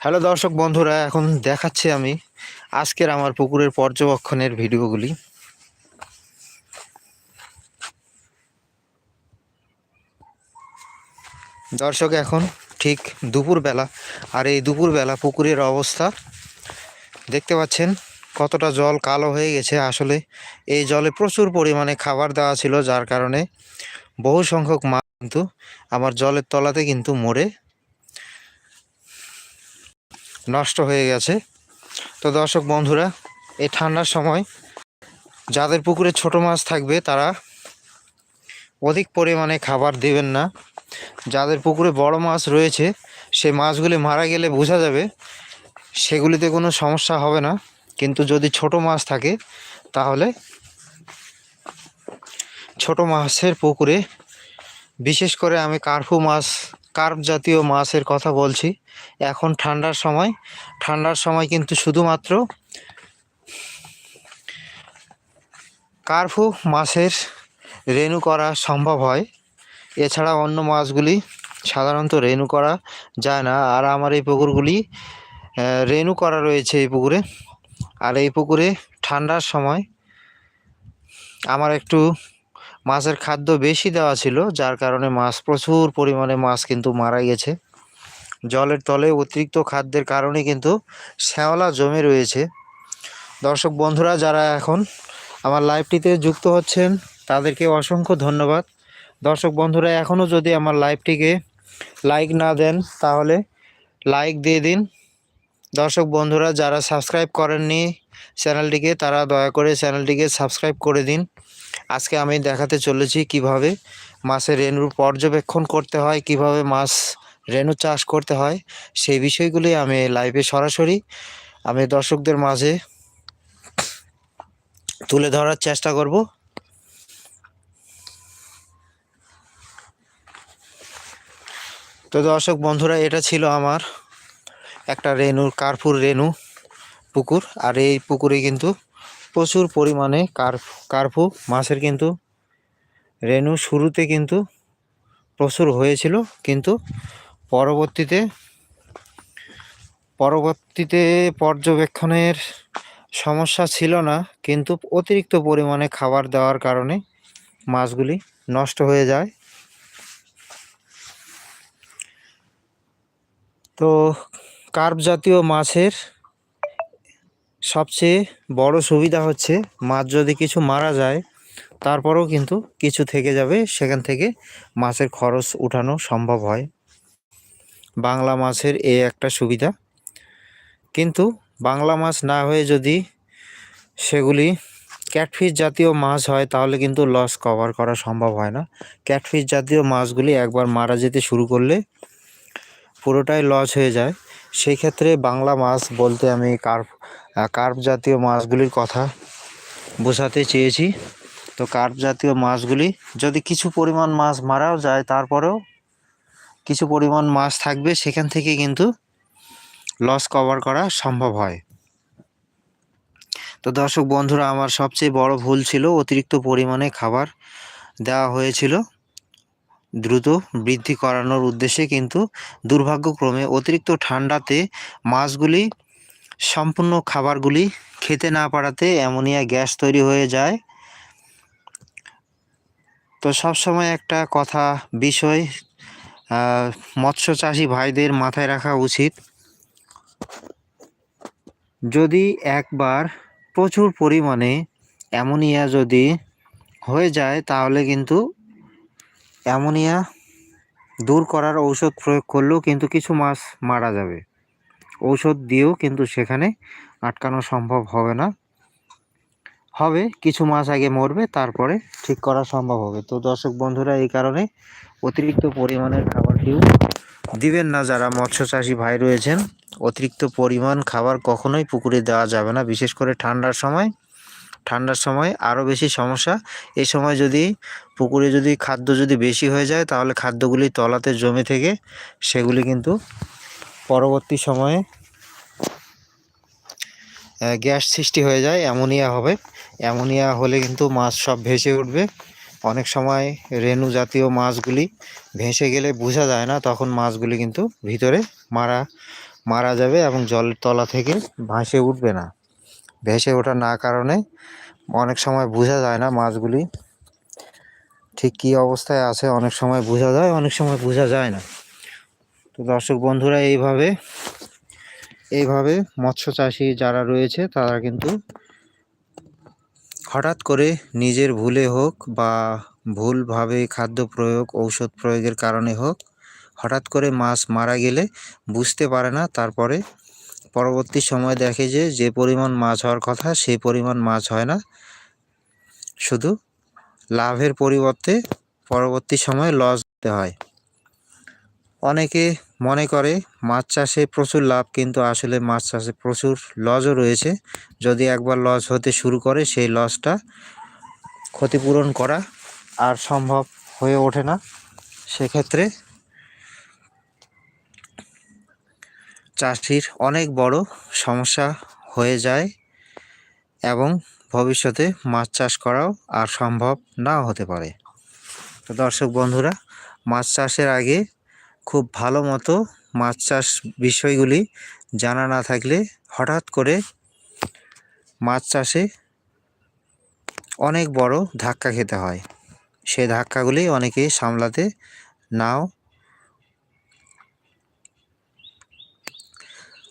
Hello দর্শক বন্ধুরা, এখন দেখাচ্ছি আমি আজকের আমার পুকুরের পর্যবেক্ষণের ভিডিওগুলি। দর্শক, এখন ঠিক দুপুরবেলা, আর এই দুপুরবেলা পুকুরের অবস্থা, দেখতে পাচ্ছেন কতটা জল কালো হয়ে গেছে। আসলে এই জলে প্রচুর পরিমাণে খাবার দেওয়া ছিল, যার কারণে বহু সংখ্যক মাছ কিন্তু আমার জলের তলাতে কিন্তু মরে নষ্ট হয়ে গেছে। তো দর্শক বন্ধুরা, এই ঠান্ডার সময় যাদের পুকুরে ছোট মাছ থাকবে, তারা অধিক পরিমাণে খাবার দেবেন না। যাদের পুকুরে বড় মাছ রয়েছে সে মাছগুলি মারা গেলে বোঝা যাবে, সেগুলিতে কোনো সমস্যা হবে না। কিন্তু যদি ছোট মাছ থাকে, তাহলে ছোট মাছের পুকুরে, বিশেষ করে আমি কার্ফু মাছ, কার্প জাতীয় মাছের কথা বলছি এখন ঠান্ডার সময়। ঠান্ডার সময় কিন্তু শুধুমাত্র কার্ফু মাছের রেনু করা সম্ভব হয়। এছাড়া অন্য মাছগুলি সাধারণত রেনু করা যায় না। আর আমার এই পুকুরগুলি রেনু করা রয়েছে এই পুকুরে। আর এই পুকুরে ঠান্ডার সময় আমার একটু মাছের খাদ্য বেশি দেওয়া ছিল, যার কারণে মাছ, প্রচুর পরিমাণে মাছ কিন্তু মারা গেছে। জলের তলে অতিরিক্ত খাদ্যের কারণে কিন্তু শ্যাওলা জমে রয়েছে। দর্শক বন্ধুরা, যারা এখন আমার লাইভটিতে যুক্ত হচ্ছেন, তাদেরকে অসংখ্য ধন্যবাদ। দর্শক বন্ধুরা এখনও যদি আমার লাইভটিকে লাইক না দেন, তাহলে লাইক দিয়ে দিন। দর্শক বন্ধুরা, যারা সাবস্ক্রাইব করেননি চ্যানেলটিকে, তারা দয়া করে চ্যানেলটিকে সাবস্ক্রাইব করে দিন। আজকে আমি দেখাতে চলেছি কীভাবে মাছের রেণুর পর্যবেক্ষণ করতে হয়, কীভাবে মাছ রেণু চাষ করতে হয়, সেই বিষয়গুলি আমি লাইভে সরাসরি আমি দর্শকদের মাঝে তুলে ধরার চেষ্টা করব। তো দর্শক বন্ধুরা, এটা ছিল আমার একটা রেণুর কার্পুর রেণু পুকুর, আর এই পুকুরে কিন্তু প্রচুর পরিমাণে কার, কার্পু মাছের কিন্তু রেণু শুরুতে কিন্তু প্রচুর হয়েছিল, কিন্তু পরবর্তীতে পরবর্তীতে পর্যবেক্ষণের সমস্যা ছিল না, কিন্তু অতিরিক্ত পরিমাণে খাবার দেওয়ার কারণে মাছগুলি নষ্ট হয়ে যায়। তো কার্প জাতীয় মাছের সবচেয়ে বড় সুবিধা হচ্ছে, মাছ যদি কিছু মারা যায়, তারপরেও কিন্তু কিছু থেকে যাবে, সেখান থেকে মাছের খরচ উঠানো সম্ভব হয়। বাংলা মাছের এ একটা সুবিধা। কিন্তু বাংলা মাছ না হয়ে যদি সেগুলি ক্যাটফিশ জাতীয় মাছ হয়, তাহলে কিন্তু লস কভার করা সম্ভব হয় না। ক্যাটফিশ জাতীয় মাছগুলি একবার মারা যেতে শুরু করলে পুরোটাই লস হয়ে যায়। সেই ক্ষেত্রে বাংলা মাছ বলতে আমি কার্প কার্প জাতীয় মাছগুলির কথা বোঝাতে চেয়েছি। তো কার্প জাতীয় মাছগুলি যদি কিছু পরিমাণ মাছ মারাও যায়, তারপরেও কিছু পরিমাণ মাছ থাকবে, সেখান থেকে কিন্তু লস কভার করা সম্ভব হয়। তো দর্শক বন্ধুরা, আমার সবচেয়ে বড় ভুল ছিল অতিরিক্ত পরিমাণে খাবার দেওয়া হয়েছিল। দ্রুত বৃদ্ধি করানোর উদ্দেশ্যে কিন্তু দুর্ভাগ্যক্রমে অতিরিক্ত ঠান্ডাতে মাছগুলি, সম্পূর্ণ খাবারগুলি খেতে না পারাতে অ্যামোনিয়া গ্যাস তৈরি হয়ে যায়। তো সবসময় একটা কথা, বিষয় মৎস্য চাষি ভাইদের মাথায় রাখা উচিত। যদি একবার প্রচুর পরিমাণে অ্যামোনিয়া যদি হয়ে যায়, তাহলে কিন্তু অ্যামোনিয়া দূর করার ঔষধ প্রয়োগ করলেও কিন্তু কিছু মাছ মারা যাবে। ঔষধ দিয়েও কিন্তু সেখানে আটকানো সম্ভব হবে না। হবে, কিছু মাছ আগে মরবে, তারপরে ঠিক করা সম্ভব হবে। তো দর্শক বন্ধুরা, এই কারণে অতিরিক্ত পরিমাণের খাবারটিও দিবেন না যারা মৎস্য চাষি ভাই রয়েছেন। অতিরিক্ত পরিমাণ খাবার কখনোই পুকুরে দেওয়া যাবে না, বিশেষ করে ঠান্ডার সময়। ঠান্ডার সময় আরও বেশি সমস্যা। এই সময় যদি পুকুরে যদি খাদ্য যদি বেশি হয়ে যায়, তাহলে খাদ্যগুলি তলাতে জমে থেকে সেগুলি কিন্তু পরবর্তী সময়ে গ্যাস সৃষ্টি হয়ে যায়। অ্যামোনিয়া হবে। অ্যামোনিয়া হলে কিন্তু মাছ সব ভেসে উঠবে। অনেক সময় রেণু জাতীয় মাছগুলি ভেসে গেলে বোঝা যায় না, তখন মাছগুলি কিন্তু ভিতরে মারা মারা যাবে এবং জলের তলা থেকে ভাসে উঠবে না। ভেসে ওঠা না কারণে অনেক সময় বোঝা যায় না মাছগুলি ঠিক কী অবস্থায় আছে, অনেক সময় বোঝা যায়, অনেক সময় বোঝা যায় না। তো দর্শক বন্ধুরা, এইভাবে এইভাবে মৎস্য চাষি যারা রয়েছে, তারা কিন্তু হঠাৎ করে নিজের ভুলে হোক বা ভুলভাবে খাদ্য প্রয়োগ, ঔষধ প্রয়োগের কারণে হোক, হঠাৎ করে মাছ মারা গেলে বুঝতে পারে না, তারপরে পরবর্তী সময় দেখে যে যে পরিমাণ মাছ হওয়ার কথা সেই পরিমাণ মাছ হয় না। শুধু লাভের পরিবর্তে পরবর্তী সময়ে লস দিতে হয়। অনেকে মনে করে মাছ চাষে প্রচুর লাভ, কিন্তু আসলে মাছ চাষে প্রচুর লসও রয়েছে। যদি একবার লস হতে শুরু করে, সেই লসটা ক্ষতিপূরণ করা আর সম্ভব হয়ে ওঠে না। সেক্ষেত্রে চাষির অনেক বড় সমস্যা হয়ে যায় এবং ভবিষ্যতে মাছ চাষ করাও আর সম্ভব না হতে পারে। তো দর্শক বন্ধুরা, মাছ চাষের আগে খুব ভালো মতো মাছ চাষ বিষয়গুলি জানা না থাকলে হঠাৎ করে মাছ চাষে অনেক বড় ধাক্কা খেতে হয়। সেই ধাক্কাগুলি অনেকে সামলাতে নাও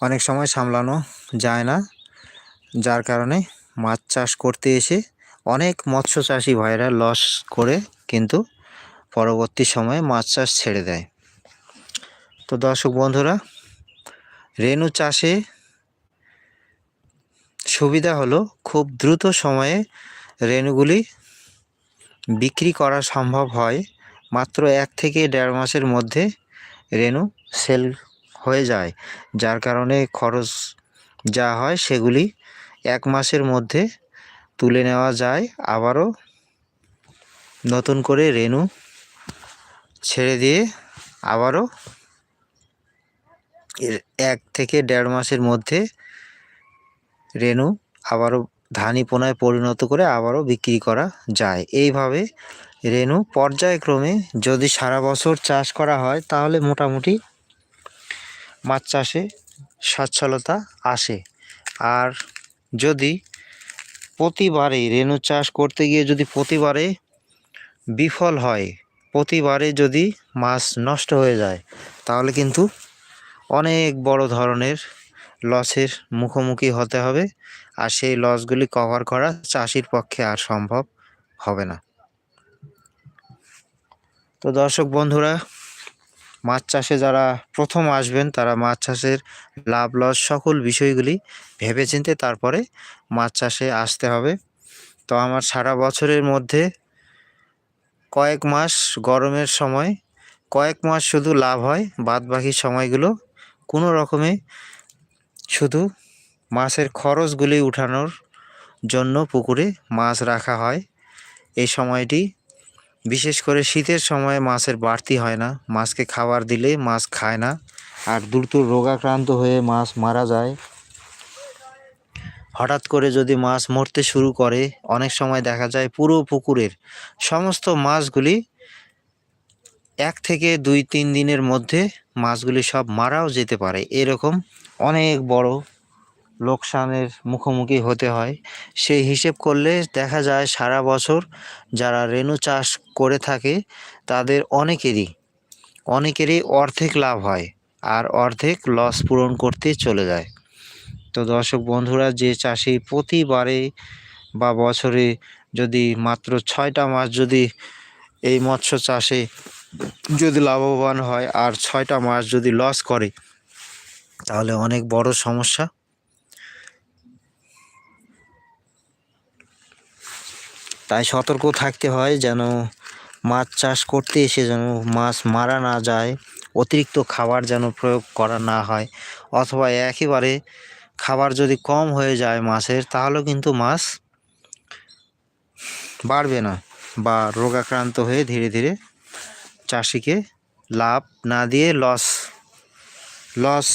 অনেক সময় সামলানো যায় না, যার কারণে মাছ চাষ করতে এসে অনেক মৎস্য চাষি ভাইরা লস করে কিন্তু পরবর্তী সময়ে মাছ চাষ ছেড়ে দেয়। তো দর্শক বন্ধুরা রেনু চাষে সুবিধা হলো খুব দ্রুত সময়ে রেনুগুলি বিক্রি করা সম্ভব হয়। মাত্র এক থেকে দেড় মাসের মধ্যে রেনু সেল হয়ে যায়, যার কারণে খরচ যা হয় সেগুলি এক মাসের মধ্যে তুলে নেওয়া যায়। আবারও নতুন করে রেনু ছেড়ে দিয়ে আবারও এক থেকে দেড় মাসের মধ্যে রেনু আবারও ধানি পোনায় পরিণত করে আবারও বিক্রি করা যায়। এইভাবে রেনু পর্যায়ক্রমে যদি সারা বছর চাষ করা হয়, তাহলে মোটামুটি মাছ চাষে সচ্ছলতা আসে। আর যদি প্রতিবারে রেনু চাষ করতে গিয়ে যদি প্রতিবারে বিফল হয়, প্রতিবারে যদি মাছ নষ্ট হয়ে যায়, তাহলে কিন্তু অনেক বড় ধরনের লসের মুখোমুখি হতে হবে আর সেই লসগুলি কভার করা চাষির পক্ষে আর সম্ভব হবে না। তো দর্শক বন্ধুরা, মাছ চাষে যারা প্রথম আসবেন, তারা মাছ চাষের লাভ, লস সকল বিষয়গুলি ভেবেচিন্তে তারপরে মাছ চাষে আসতে হবে। তো আমার সারা বছরের মধ্যে কয়েক মাস গরমের সময়, কয়েক মাস শুধু লাভ হয় বাদ বাকি সময়গুলো কোনো রকমে শুধু মাছের খরচগুলি উঠানোর জন্য পুকুরে মাছ রাখা হয়। এই সময়টি বিশেষ করে শীতের সময় মাছের বাড়তি হয় না। মাছকে খাবার দিলে মাছ খায় না আর দ্রুত রোগাক্রান্ত হয়ে মাছ মারা যায়। হঠাৎ করে যদি মাছ মরতে শুরু করে, অনেক সময় দেখা যায় পুরো পুকুরের সমস্ত মাছগুলি এক থেকে দুই, তিন দিনের মধ্যে মাছগুলি সব মারাও যেতে পারে। এরকম অনেক বড় লোকসানের মুখোমুখি হতে হয়। সেই হিসেব করলে দেখা যায় সারা বছর যারা রেণু চাষ করে থাকে, তাদের অনেকেরই অনেকেরই অর্ধেক লাভ হয় আর অর্ধেক লস পূরণ করতে চলে যায়। তো দর্শক বন্ধুরা, যে চাষি প্রতিবারে বা বছরে যদি মাত্র ছয়টা মাস যদি এই মৎস্য চাষে যদি লাভবান হয় আর ছয়টা মাস যদি লস করে, তাহলে অনেক বড় সমস্যা। তাই সতর্ক থাকতে হয় যেন মাছ চাষ করতে এসে যেন মাছ মারা না যায়, অতিরিক্ত খাবার যেন প্রয়োগ করা না হয়, অথবা একেবারে খাবার যদি কম হয়ে যায় মাছের তাহলেও কিন্তু মাছ বাড়বে না বা রোগাক্রান্ত হয়ে ধীরে ধীরে চাষিকে লাভ না দিয়ে লস লস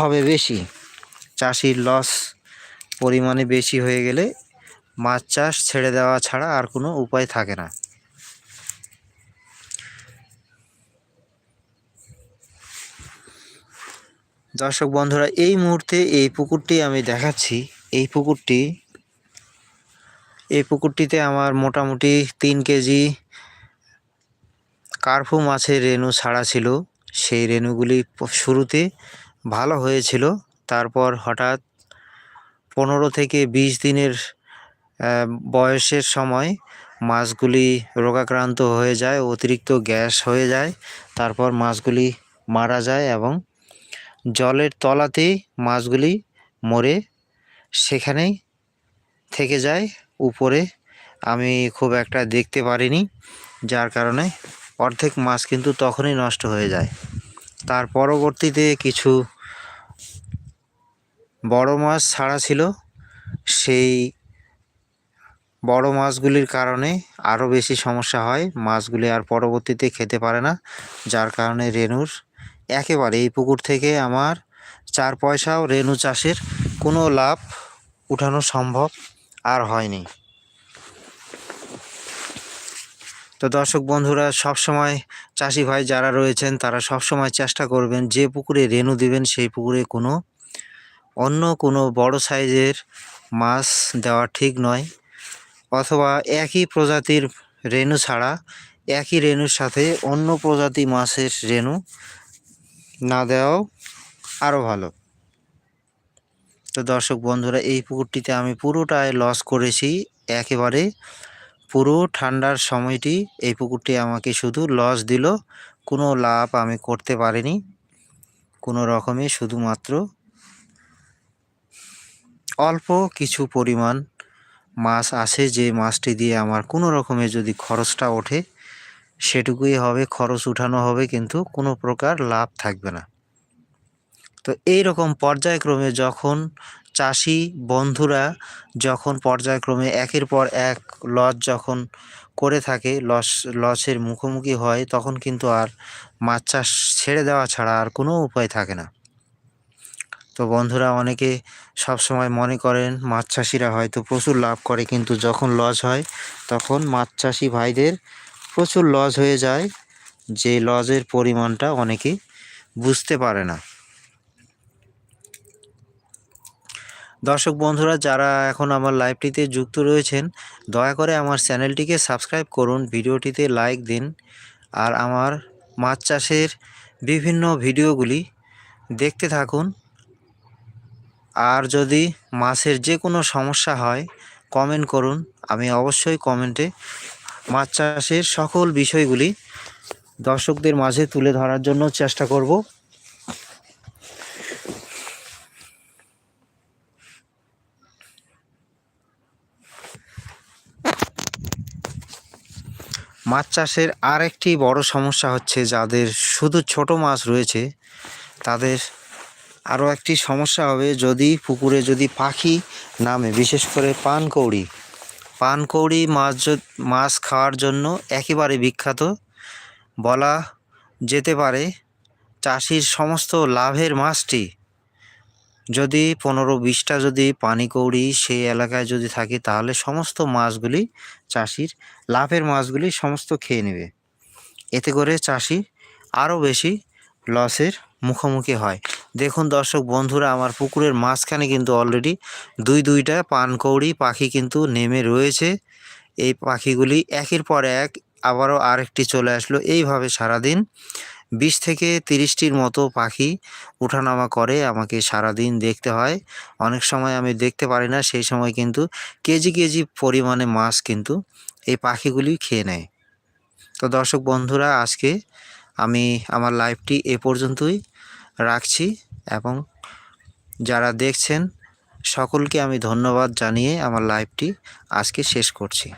হবে বেশি। চাষির লস পরিমাণে বেশি হয়ে গেলে মাছ চাষ ছেড়ে দেওয়া ছাড়া আর কোনো উপায় থাকে না। দর্শক বন্ধুরা, এই মুহূর্তে এই পুকুরটি আমি দেখাচ্ছি। এই পুকুরটি, এই পুকুরটিতে আমার মোটামুটি তিন কেজি কার্ফু মাছের রেণু ছাড়া ছিল। সেই রেণুগুলি শুরুতে ভালো হয়েছিল। তারপর হঠাৎ পনেরো থেকে বিশ দিনের বয়সের সময় মাছগুলি রোগাক্রান্ত হয়ে যায়, অতিরিক্ত গ্যাস হয়ে যায়। তারপর মাছগুলি মারা যায় এবং জলের তলাতেই মাছগুলি মরে সেখানেই থেকে যায়। উপরে আমি খুব একটা দেখতে পারিনি, যার কারণে অর্ধেক মাছ কিন্তু তখনই নষ্ট হয়ে যায়। তার পরবর্তীতে কিছু বড় মাছ ছাড়া ছিল। সেই বড় মাছগুলির কারণে আরও বেশি সমস্যা হয়। মাছগুলি আর পরবর্তীতে খেতে পারে না, যার কারণে রেনুর একেবারে এই পুকুর থেকে আমার চার পয়সাও রেনু চাষের কোনো লাভ উঠানো সম্ভব আর হয়নি। তো দর্শক বন্ধুরা, সবসময় চাষি ভাই যারা রয়েছেন, তারা সব সময় চেষ্টা করবেন যে পুকুরে রেনু দিবেন, সেই পুকুরে কোনো অন্য কোনো বড় সাইজের মাছ দেওয়া ঠিক নয়। অথবা একই প্রজাতির রেনু ছাড়া একই রেনুর সাথে অন্য প্রজাতি মাছের রেনু না দেওয়াও আরও ভালো। তো দর্শক বন্ধুরা, এই পুকুরটিতে আমি পুরোটাই লস করেছি। একেবারে পুরো ঠান্ডার সময়টি এই পুকুরটি আমাকে শুধু লস দিল। কোনো লাভ আমি করতে পারিনি। কোনো রকমে শুধুমাত্র অল্প কিছু পরিমাণ মাছ আছে যে মাছটি দিয়ে আমার কোনো রকমে যদি খরচটা ওঠে, সেটুকুই হবে, খরচ উঠানো হবে, কিন্তু কোনো প্রকার লাভ থাকবে না। তো এই রকম পর্যায়ক্রমে যখন চাষি বন্ধুরা যখন পর্যায়ক্রমে একের পর এক লস যখন করে থাকে, লস, লসের মুখোমুখি হয়, তখন কিন্তু আর মাছ চাষ ছেড়ে দেওয়া ছাড়া আর কোনো উপায় থাকে না। তো বন্ধুরা, অনেকে সবসময় মনে করেন মাছ চাষিরা হয়তো প্রচুর লাভ করে, কিন্তু যখন লস হয়, তখন মাছ চাষি ভাইদের প্রচুর লস হয়ে যায়, যে লসের পরিমাণটা অনেকে বুঝতে পারে না। দর্শক বন্ধুরা, যারা এখন আমার লাইভটিতে যুক্ত রয়েছেন, দয়া করে আমার চ্যানেলটিকে সাবস্ক্রাইব করুন, ভিডিওটিতে লাইক দিন আর আমার মাছ চাষের বিভিন্ন ভিডিওগুলি দেখতে থাকুন। আর যদি মাছের যে কোনো সমস্যা হয় কমেন্ট করুন। আমি অবশ্যই কমেন্টে মাছ চাষের সকল বিষয়গুলি দর্শকদের মাঝে তুলে ধরার জন্য চেষ্টা করব। মাছ চাষের আরেকটি বড় সমস্যা হচ্ছে যাদের শুধু ছোট মাছ রয়েছে, তাদের আরও একটি সমস্যা হবে যদি পুকুরে যদি পাখি নামে, বিশেষ করে পানকৌড়ি। পানকৌড়ি মাছ মাছ খাওয়ার জন্য একেবারে বিখ্যাত। বলা যেতে পারে চাষির সমস্ত লাভের মাছটি যদি পনেরো বিশটা যদি পানিকৌড়ি সেই এলাকায় যদি থাকে, তাহলে সমস্ত মাছগুলি চাষির লাভের মাছগুলি সমস্ত খেয়ে নেবে। এতে করে চাষি আরও বেশি লসের মুখোমুখি হয়। দেখুন দর্শক বন্ধুরা, আমার পুকুরের মাঝখানে কিন্তু অলরেডি দুই দুইটা পানকৌড়ি পাখি কিন্তু নেমে রয়েছে। এই পাখিগুলি একের পর এক আবারও আরেকটি চলে আসলো। এইভাবে সারাদিন বিশ থেকে তিরিশটির মতো পাখি উঠানামা করে আমাকে সারাদিন দেখতে হয়। অনেক সময় আমি দেখতে পারি না, সেই সময় কিন্তু কেজি কেজি পরিমাণে মাছ কিন্তু এই পাখিগুলি খেয়ে নেয়। তো দর্শক বন্ধুরা, আজকে আমি আমার লাইভটি এ পর্যন্তই রাখছি এবং যারা দেখছেন, সকলকে আমি ধন্যবাদ জানিয়ে আমার লাইভটি আজকে শেষ করছি।